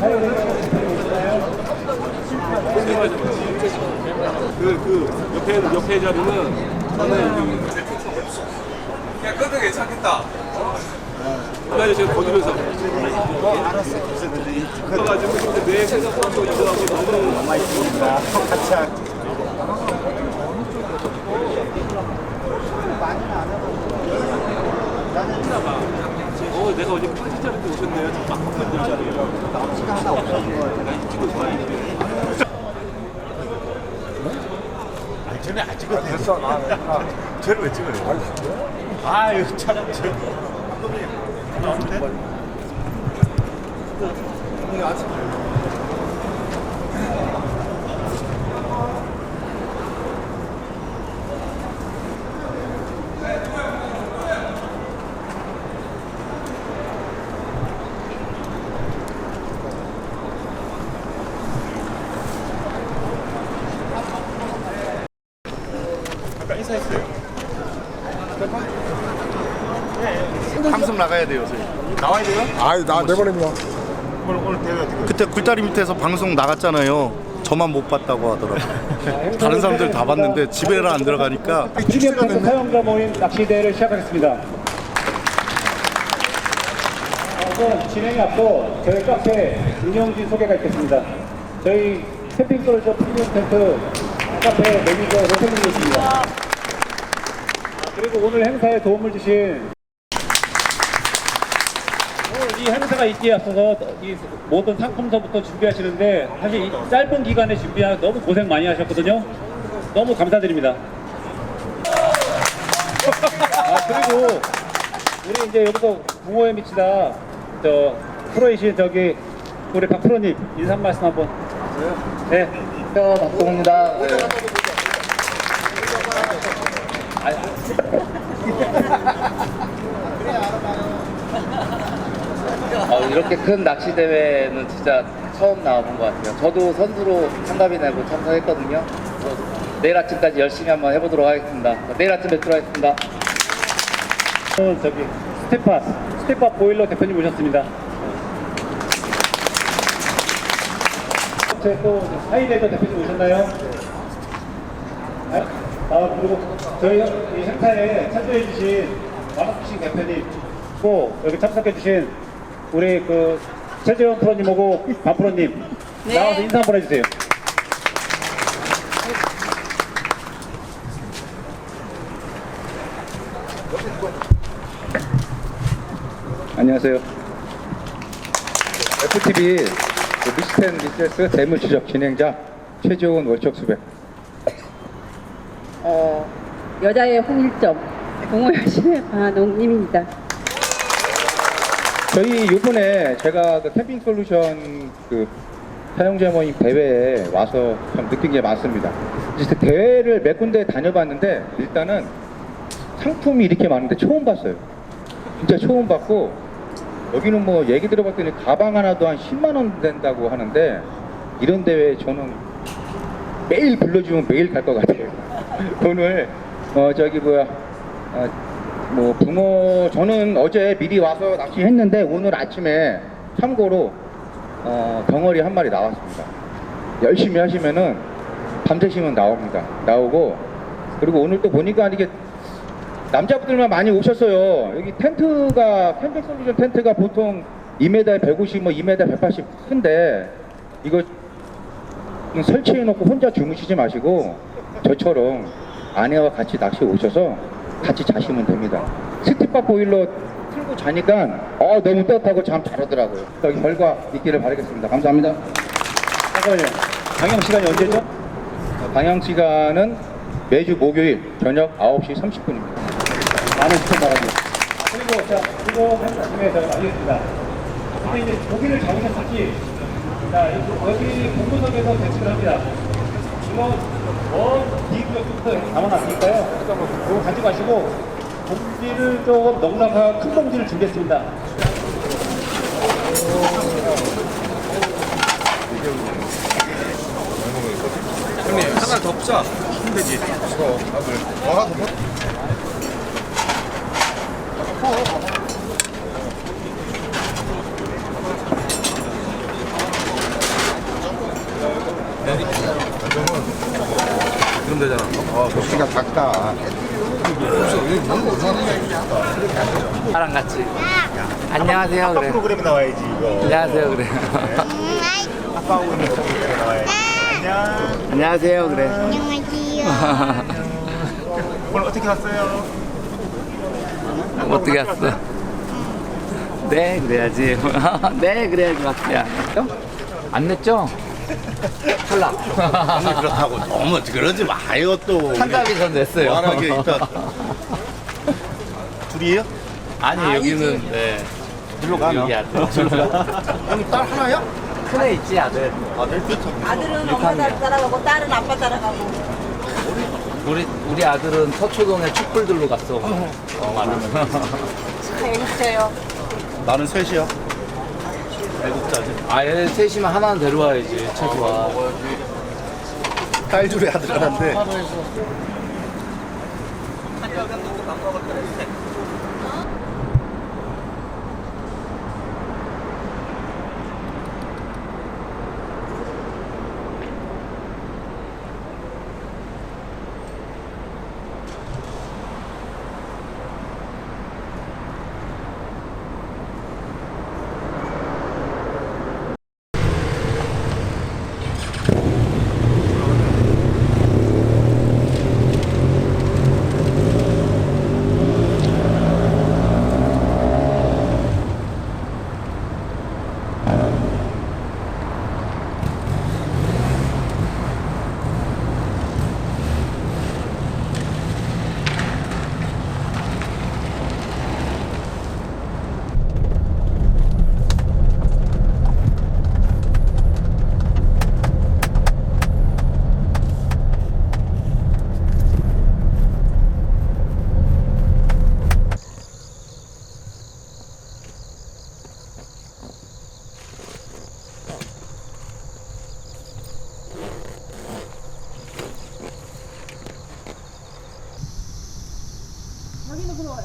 그, 그, 옆에, 옆에 자리는 저는 야, 그것도 괜찮겠다. 그까지 제가 거두면서. 알았어. 그래가지고 근데 내또 이거하고 너무 남아 있습니다. 같이 할. 어, 내가 어제 파티 자리도 오셨네요. 저 막국들 자리에. 남치가 하나. 내가 이쪽을 좋아하는데. 아니, 저는 안 찍어도 됐어. 나, 나. 저를 왜 찍어요? 아유, 촬영 저. 방송 나 가야 돼요, 저희. 나와야 돼요? 아유 나 내보냅니다. 오늘, 오늘 대회 어떻게 그때 굴다리 밑에서 방송 나갔잖아요. 저만 못 봤다고 하더라고요. 다른 사람들 다 봤는데 집에라 안 들어가니까 프리미엄 사용자 모임 낚시대회를 시작하겠습니다. 우선 진행에 앞서 저희 카페 운영진 소개가 있겠습니다. 저희 캠핑 솔저 프리미엄 텐트 카페 매니저 로세님이십니다. 그리고 오늘 행사에 도움을 주신 이 행사가 있기에 앞서서 이 모든 상품서부터 준비하시는데 사실 이 짧은 기간에 준비하 너무 고생 많이 하셨거든요. 너무 감사드립니다. 아 그리고 우리 이제 여기서 붕어에 미치다 저 프로이신 저기 우리 박 프로님 인사 한 말씀 한번. 네. 저 박동입니다. 어, 이렇게 큰 낚시 대회는 진짜 처음 나와본 것 같아요. 저도 선수로 참가비 내고 참석했거든요. 내일 아침까지 열심히 한번 해보도록 하겠습니다. 내일 아침 뵙도록 하겠습니다. 저기 스테파 스테파 보일러 대표님 오셨습니다. 제또 사이레더 대표님 오셨나요? 아, 아, 그리고 저희 이 행사에 참여해 주신 마마쿠싱 대표님 또 여기 참석해 주신 우리 그 최재원 프로님하고 박 프로님 나와서 인사 한번 해주세요. 안녕하세요. FTV 그 미스텐 미세스 대물추적 진행자 최재훈 월척 수배. 어, 여자의 홍일점 동호여신의 반홍님입니다. 저희 요번에 제가 그 캠핑 솔루션 그 사용자 모임 대회에 와서 참 느낀 게 많습니다. 이제 대회를 몇 군데 다녀봤는데 일단은 상품이 이렇게 많은데 처음 봤어요. 진짜 처음 봤고 여기는 뭐 얘기 들어봤더니 가방 하나도 한 10만 원 된다고 하는데 이런 대회 저는 매일 불러주면 매일 갈 것 같아요. 오늘 어 저기 뭐야 어, 뭐 붕어 저는 어제 미리 와서 낚시했는데 오늘 아침에 참고로 어, 덩어리 한 마리 나왔습니다. 열심히 하시면은 밤새시면 나옵니다. 나오고 그리고 오늘 또 보니까 이게 남자분들만 많이 오셨어요. 여기 텐트가 캠핑 솔루션 텐트가 보통 2m에 150, 뭐 2m 180 큰데 이거 설치해놓고 혼자 주무시지 마시고 저처럼 아내와 같이 낚시 오셔서 같이 자시면 됩니다. 스티파 보일러 틀고 자니까 어 너무 따뜻하고 잠 잘 오더라고요. 여기 결과 있기를 바라겠습니다. 감사합니다. 잠깐만요. 방영 시간이 언제죠? 방영 시간은 매주 목요일 저녁 9시 30분입니다. 많은 시청 바랍니다. 그리고 자, 이거 행사 중에 저희가 알겠습니다. 근데 이제 고기를 잡으셨을지, 자, 이- 여기 공부석에서 배치를 합니다. 이거 먼 비구역부터 담아놨으니까요. 이거 가지고 가시고, 봉지를 조금 넉넉한 큰 봉지를 준비했습니다. 형님, 하나 더 pu자. 힘들지? 목소리가 그럼 고기가 작다. 나랑 같이. 안녕하세요 그래. 프로그램에 나와야지 이거. 안녕하세요 그래. 아빠하고 있는 프로그램에 나와야지. 안녕. 안녕하세요 그래. 안녕하세요. 오늘 어떻게 왔어요? 어떻게 왔어? 네 그래야지. 네 그래야지 막야. 안 냈죠? 탈락. 그렇다고 너무 그러지 마요 또. 한답이 전 냈어요. 무한하게 일단 둘이에요? 아니 여기는 네. 일로 가. 여기 아들. 형님 딸 하나야? 큰애 있지 아들. 아들 아들은 엄마 따라가고 딸은 아빠 따라가고. 우리 우리 아들은 서초동에 촛불들로 갔어. 어, 많으면. 재밌어요. 나는 셋이야. 애국자지. 아예 셋이면 하나는 데려와야지 최소한. 딸 둘에 아들 하나인데.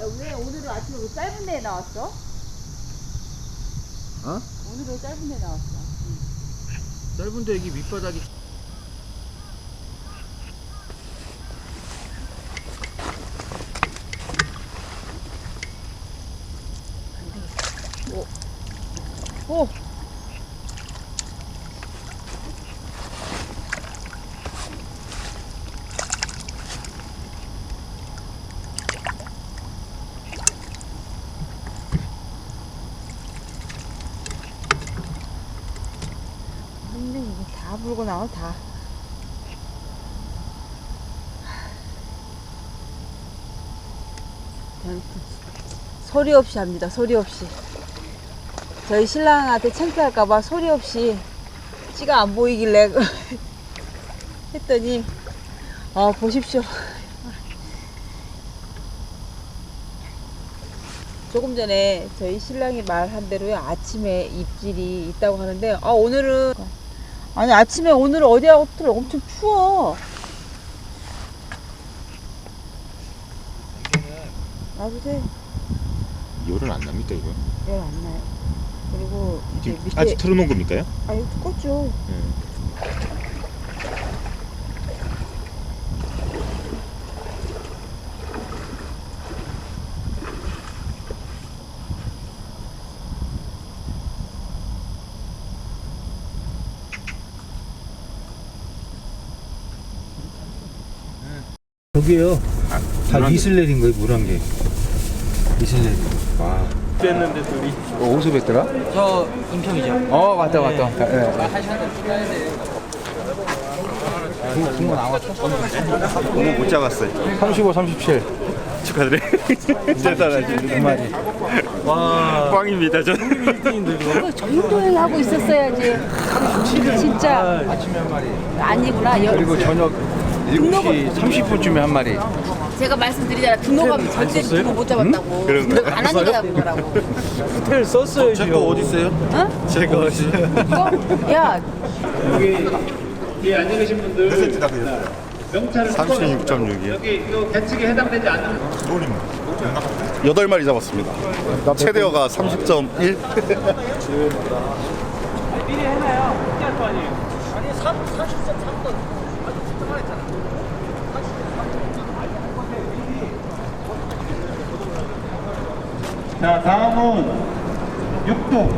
왜 오늘은 아침에 왜 짧은 데에 나왔어? 어? 오늘은 짧은 데 나왔어. 짧은데 여기 밑바닥이 오! 근데 이거 다 불고 나와 다. 소리 없이 합니다. 소리 없이. 저희 신랑한테 창피할까봐 소리 없이 씨가 안 보이길래 했더니 어 보십시오 조금 전에 저희 신랑이 말한 대로요 아침에 입질이 있다고 하는데 아 오늘은 아니 아침에 오늘 어디 하고 엄청 추워. 놔주세요 열은 안 납니까 이거? 열 안 나요. 그리고 이제 밑에 아직 틀어놓은 겁니까요? 아 이거 꺼죠 저기요. 다 이슬 내린 거예요, 물한 개. 이슬 내린 거. 와. 됐는데 둘이. 어, 어디서 뵀더라? 저 인평이죠. 어, 맞다, 맞다. 예. 오늘 못 잡았어요. 35, 37. 축하드려요. 대단하지. 와. 꽝입니다 저. 정도를 하고 있었어야지 진짜 아침에 한 마리. 아니구나 여- 그리고 저녁 7시 30분쯤에 한 마리. 제가 말씀드리잖아 등록하면 절대 등록 못 잡았다고 등록 안 하니까 잡은 거라고 호텔 썼어야지. 제거 어디 있어요? 어? 제거 어디? 이거? 야 여기 뒤에 앉아 계신 분들 몇 센트 다 그렸어요? 명찰을 36.6이요. 여기 이 계측에 해당되지 않는 돈이 여덟 마리 잡았습니다. 최대어가 30.1. 자 다음은 6동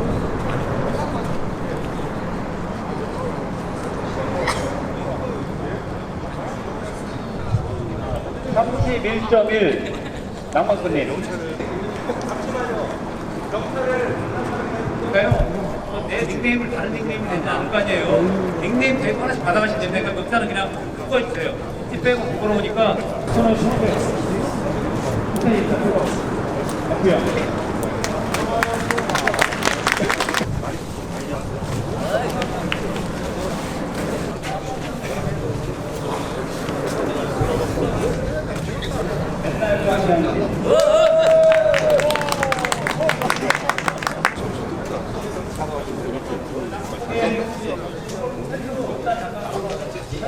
(31.1) 낭만손님 잠시만요 경찰을 가요 내 닉네임을 다른 닉네임이 되지 않을 거 아니에요. 닉네임 대고 하나씩 받아가시면 됩니다. 그러니까 녹차는 그냥 그거 해주세요. 티 빼고 부끄러우니까 손을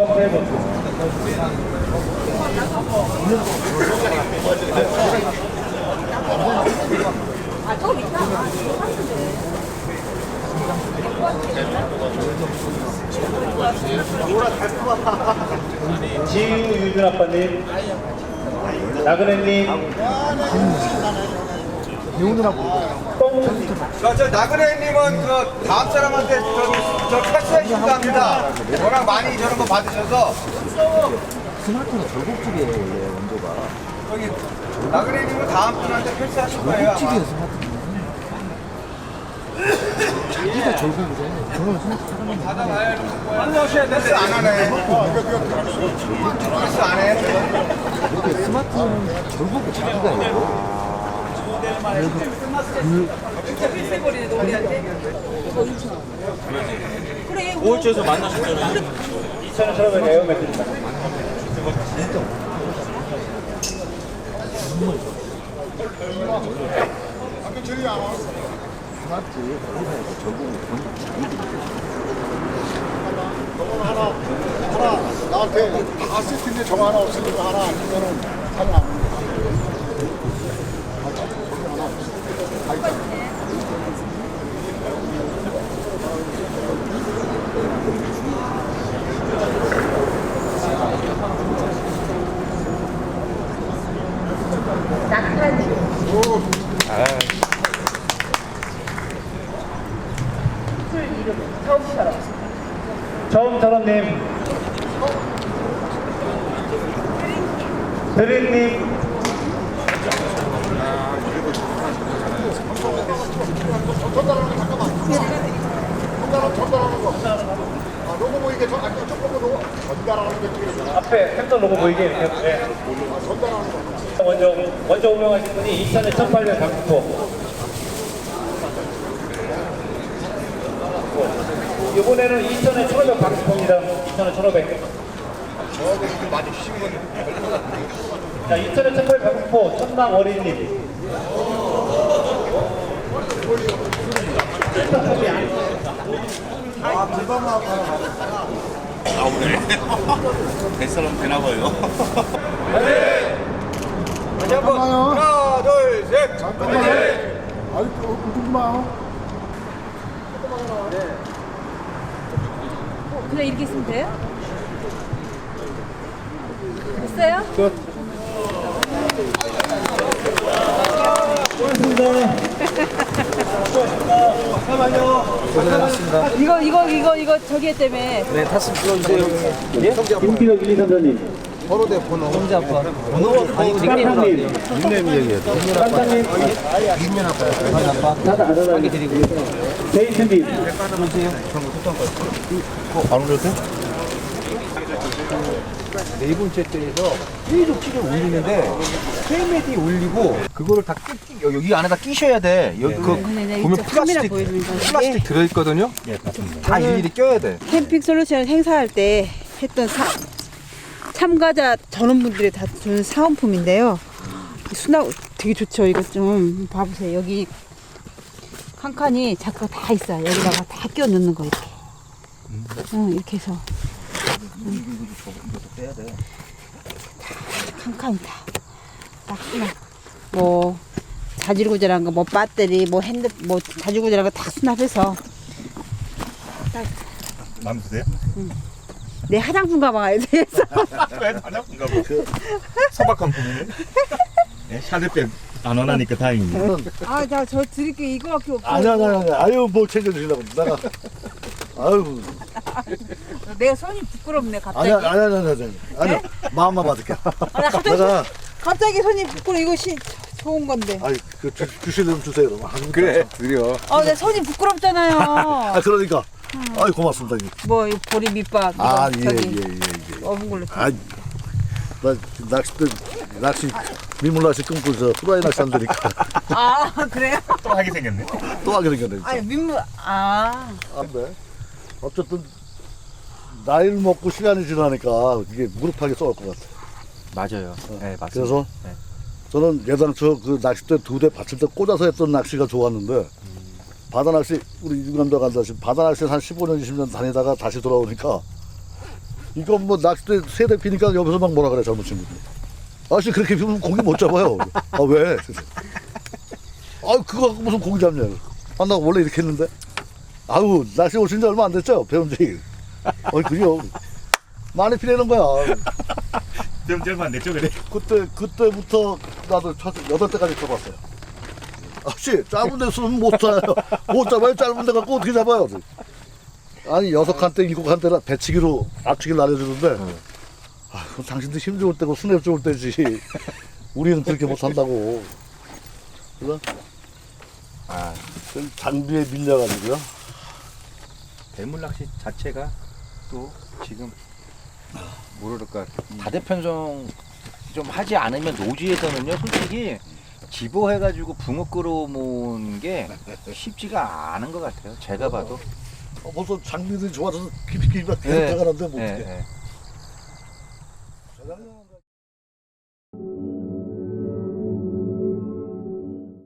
손을 맞고요. 지유 유준 아빠님, 나그네님, 똥 저, 저 나그네님은 그 다음 사람한테 저기 저 패스해 준다 합니다. 워낙 많이 저런 거 받으셔서. 스마트는 절곡집이에요 원래 원조가. 여기 나그네님은 다음 분한테 패스하실 거예요. 아마. 자기가 절곡이래. 저는 스마트 안 돼. 패스 안 하네. 패스 안 해. 그 래. 우울증에서 만나셨잖아요. 2,000원 에어 매트입니다. 하나 나한테 아시스트인데 정 하나 없으니까 하나 아니면은 사용 안 합니다. 하나 없어. 다 있잖아. 처음처럼님, 드림님, 로고 보이게 저 조금 로 전달하는 게 되게 앞에 캡터 로고 보이게 이렇게. 네. 전달하는 거. 먼저 먼저 운영하신 분이 2,000에 1,800 박수포. 이번에는 2,000에 1,500 박수포입니다. 2,000에 1,500. 자, 2,000에 1,800 박수포 천남 어린이님. 뱃사람 되나봐요. 다시 한 번. 하나, 둘, 셋. 잠깐만. 아이 웃지 마. 그냥 이렇게 있으면 돼요? 됐어요? 이거 이거 이거 이거 저기 때문에 김기덕 1, 2, 3단님. 번호대 번호. 아니, 닉네임. 닉네임 얘기해요. 깜짝님. 다들 알아라. 드리고. 데이트님. 네 번째 때에서 계속 찌를 올리는데 페이메디 올리고 그거를 다 끼, 끼, 여기 안에다 끼셔야 돼. 여기 그 네, 네, 보면 이쪽 플라스틱 거. 플라스틱 들어 있거든요. 다 일일이 껴야 돼. 캠핑 솔루션 행사할 때 했던 사, 참가자 전원분들이 다 주는 사은품인데요. 이 수납 되게 좋죠. 이거 좀 봐보세요. 여기 한 칸이 자크가 다 있어요. 여기다가 다 끼워 넣는 거 이렇게. 응, 이렇게 해서. 응. 한 칸이 다. 딱 수납. 뭐 자질구질한 거, 뭐 배터리, 뭐 핸드, 뭐 자질구질한 거 다 수납해서 마음 드세요? 내 화장품 가방에 대해서 왜 다녀본가 봐. 그 소박한 꿈이네. 네, 샤르백 안 원하니까 다행이네. 아 나 저 드릴게 이거밖에 없어 아니 아니 아니 아유 뭐 챙겨주시려고 내가 아유. 내가 손이 부끄럽네 갑자기. 아니 아니 아니 아니 아니 아니 마음만 받을게. 아, 나 갑자기, 내가 갑자기 손이 부끄러 이거 시, 좋은 건데. 아이 그 주, 주시려면 주세요 그럼. 한 그래 드려. 아 내 손이 부끄럽잖아요. 아 그러니까. 아이 고맙습니다 형님. 뭐 이 보리 밑밥. 이거 아예예예 저기 예, 예, 예. 어묵 걸로 아, 나 낚싯대 낚시 민물 낚시 끊고 저 후라이 낚시 한다니까. 아 그래요? 또 하게 생겼네. 또 하게 생겼네 진짜. 아니 민물 아. 안 돼 어쨌든 나이를 먹고 시간이 지나니까 이게 무릎하게 쏠 것 같아 맞아요. 네 맞습니다. 그래서 네. 저는 예당초 그 낚싯대 두 대 받칠 때 꽂아서 했던 낚시가 좋았는데 바다 낚시 우리 유감도 간다시 바다 낚시 한 15년 20년 다니다가 다시 돌아오니까 이건 뭐 낚싯대 세 대 피니까 옆에서 막 뭐라 그래 젊은 친구들 아저씨 그렇게 피면 고기 못 잡아요 아 왜? 아 그거 갖고 무슨 고기 잡냐 아나 원래 이렇게 했는데 아우 낚시 오신 지 얼마 안 됐죠 지 어이 그래요 많이 피내는 거야 좀 얼마 안 됐죠, 그래? 그때 그때부터 나도 첫 여덟 대까지 쳐봤어요. 아씨 짧은 데 쓰면 못 잡아요. 못 잡아요. 짧은 데 갖고 어떻게 잡아요? 아니 여섯 칸대 일곱 칸대라 배치기로 앞치기를 날려주는데 아, 그럼 당신들 힘 좋을 때고 수뇌 좋을 때지. 우리는 그렇게 못 한다고. 그래서 아, 그 장비에 밀려가지고요. 대물 낚시 자체가 또 지금 뭐랄까 다대편성 좀 하지 않으면 노지에서는요 솔직히 집어해가지고 붕어 끌어모은 게 쉽지가 않은 것 같아요. 제가 봐도. 어, 벌써 장비들이 좋아져서 깊이 깊이 네. 들어가는데 뭐 예, 어떻게? 예. 재작년